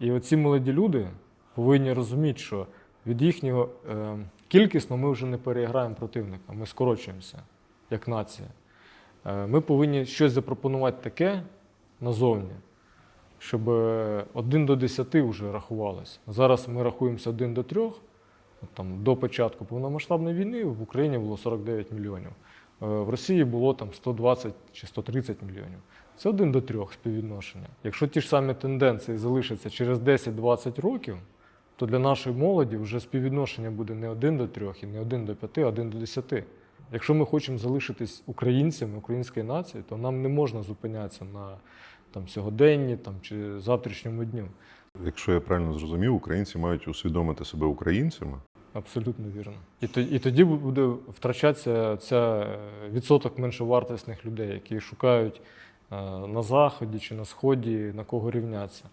І оці молоді люди повинні розуміти, що від їхнього е, кількісно ми вже не переіграємо противника, ми скорочуємося як нація. Е, ми повинні щось запропонувати таке назовні, щоб е, 1 до 10 вже рахувалось. Зараз ми рахуємося 1 до 3. От Там, до початку повномасштабної війни в Україні було 49 мільйонів. Е, В Росії було там 120 чи 130 мільйонів. Це 1 до 3 співвідношення. Якщо ті ж самі тенденції залишаться через 10-20 років, то для нашої молоді вже співвідношення буде не 1 до 3 і не 1 до 5, а 1 до 10. Якщо ми хочемо залишитись українцями, українською нацією, то нам не можна зупинятися на там, сьогоденні там, чи завтрашньому дню. Якщо я правильно зрозумів, українці мають усвідомити себе українцями. Абсолютно вірно. І, то- і тоді буде втрачатися ця е, відсоток меншовартісних людей, які шукають е, на заході чи на сході на кого рівнятися.